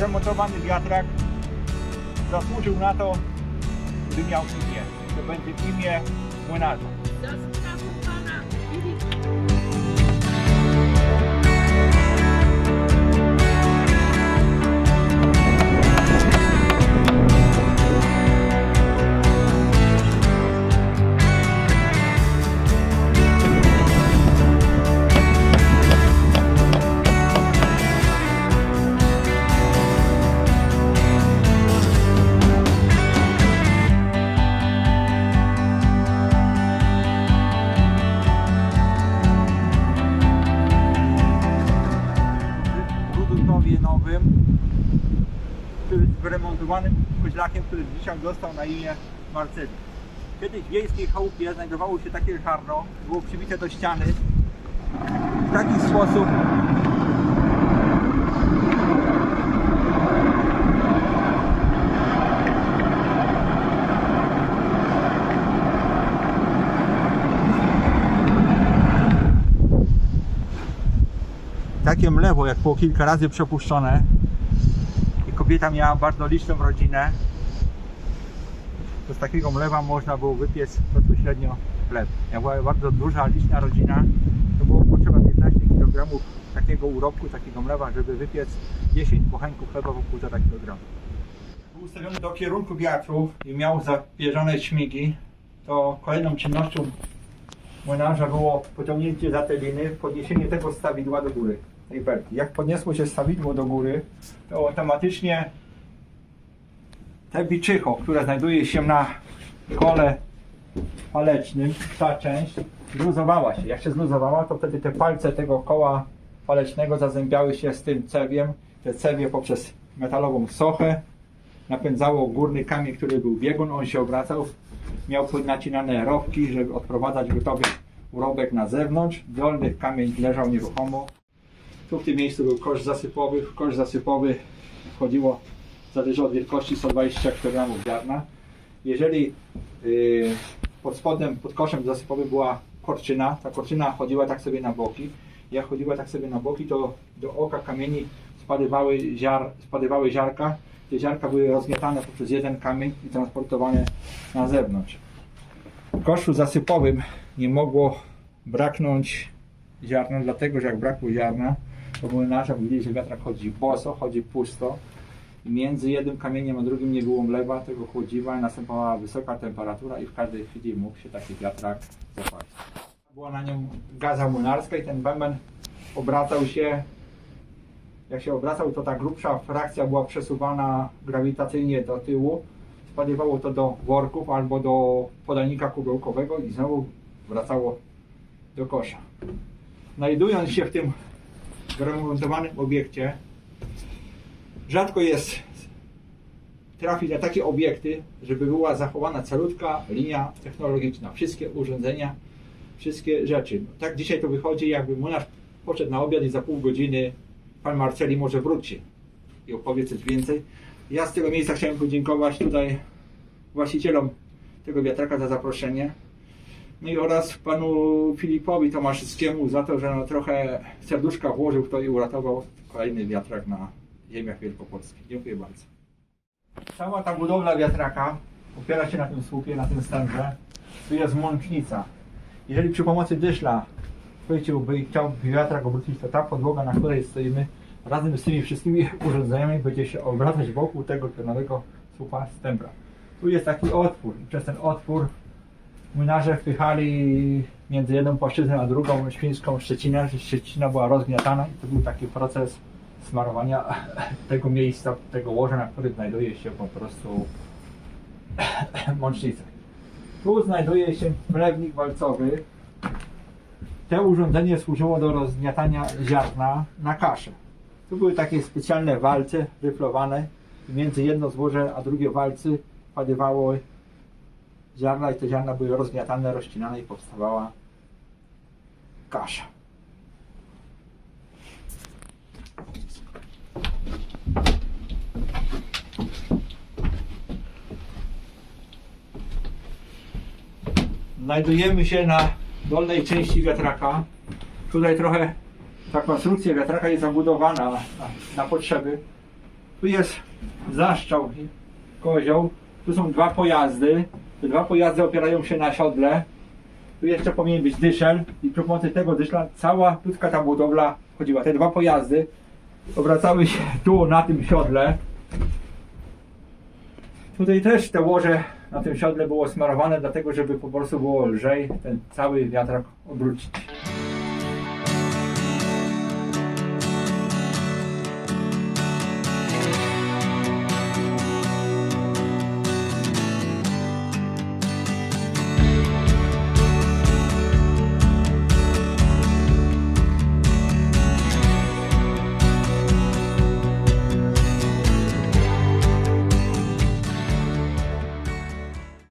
zamontowany wiatrak zasłużył na to, by miał imię. To będzie imię młynarza. Do sprawy pana. Wyremontowanym koźlakiem, który dzisiaj dostał na imię Marceli. Kiedyś w wiejskiej chałupie znajdowało się takie żarno, było przybite do ściany w taki sposób, takie mlewo, jak było kilka razy przepuszczone kobieta miała bardzo liczną rodzinę, to z takiego mlewa można było wypiec bezpośrednio chleb. Jak była bardzo duża, liczna rodzina, to było potrzeba 15 kg takiego urobku, takiego mlewa, żeby wypiec 10 bochenków chleba po 1,5 kg. Był ustawiony do kierunku wiatrów i miał zapierzone śmigi, to kolejną czynnością młynarza było pociągnięcie za te liny, podniesienie tego stawidła do góry, tej. Jak podniosło się stawidło do góry, to automatycznie te biczycho, które znajduje się na kole palecznym, ta część zluzowała się. Jak się zluzowała, to wtedy te palce tego koła palecznego zazębiały się z tym cewiem. Te cewie poprzez metalową sochę napędzało górny kamień, który był biegun, on się obracał, miał podnacinane rowki, żeby odprowadzać gotowy urobek na zewnątrz. Dolny kamień leżał nieruchomo. Tu w tym miejscu był kosz zasypowy. W kosz zasypowy wchodziło, zależy od wielkości, 120 kg ziarna. Jeżeli yy, pod spodem, pod koszem zasypowym była korczyna, ta korczyna chodziła tak sobie na boki. Jak chodziła tak sobie na boki, to do oka kamieni spadywały, ziar, spadywały ziarka. Te ziarka były rozgniatane poprzez jeden kamień i transportowane na zewnątrz. W koszu zasypowym nie mogło braknąć ziarna, dlatego że jak brakło ziarna, to młynarze mówili, że wiatrak chodzi boso, chodzi pusto. I między jednym kamieniem a drugim nie było mlewa, tego chłodziła, następowała wysoka temperatura i w każdej chwili mógł się taki wiatrak zapalić. Była na nim gaza młynarska i ten bęben obracał się jak się obracał, to ta grubsza frakcja była przesuwana grawitacyjnie do tyłu. Spadywało to do worków albo do podajnika kubełkowego i znowu wracało do kosza. Znajdując się w tym wyremontowanym obiekcie, rzadko jest trafić na takie obiekty, żeby była zachowana calutka linia technologiczna. Wszystkie urządzenia, wszystkie rzeczy. Tak dzisiaj to wychodzi, jakby młynarz poszedł na obiad i za pół godziny pan Marceli może wróci i opowie coś więcej. Ja z tego miejsca chciałem podziękować tutaj właścicielom tego wiatraka za zaproszenie. No i oraz panu Filipowi Tomaszyckiemu za to, że no trochę serduszka włożył w to i uratował kolejny wiatrak na ziemiach wielkopolskich. Dziękuję bardzo. Cała ta budowla wiatraka opiera się na tym słupie, na tym stężze. Tu jest mącznica. Jeżeli przy pomocy dyszla chwyciłby i chciał wiatrak obrócić, to ta podłoga, na której stoimy, razem z tymi wszystkimi urządzeniami będzie się obracać wokół tego pionowego słupa stępla. Tu jest taki otwór i przez ten otwór młynarze wpychali między jedną płaszczyznę a drugą świńską szczecinę, szczecina była rozgniatana i to był taki proces smarowania tego miejsca, tego łoża, na którym znajduje się po prostu mącznica. Tu znajduje się wlewnik walcowy, to urządzenie służyło do rozgniatania ziarna na kaszę. Tu były takie specjalne walce ryflowane i między jedno złoże a drugie walcy wpadywało ziarna i te ziarna były rozgniatane, rozcinane i powstawała kasza. Znajdujemy się na dolnej części wiatraka. Tutaj trochę ta konstrukcja wiatraka jest zabudowana na, na potrzeby. Tu jest zaszczał kozioł. Tu są dwa pojazdy. Te dwa pojazdy opierają się na siodle. Tu jeszcze powinien być dyszel i przy pomocy tego dyszla cała ludzka ta budowla chodziła. Te dwa pojazdy obracały się tu na tym siodle. Tutaj też te łoże na tym siodle było smarowane dlatego, żeby po prostu było lżej ten cały wiatrak obrócić.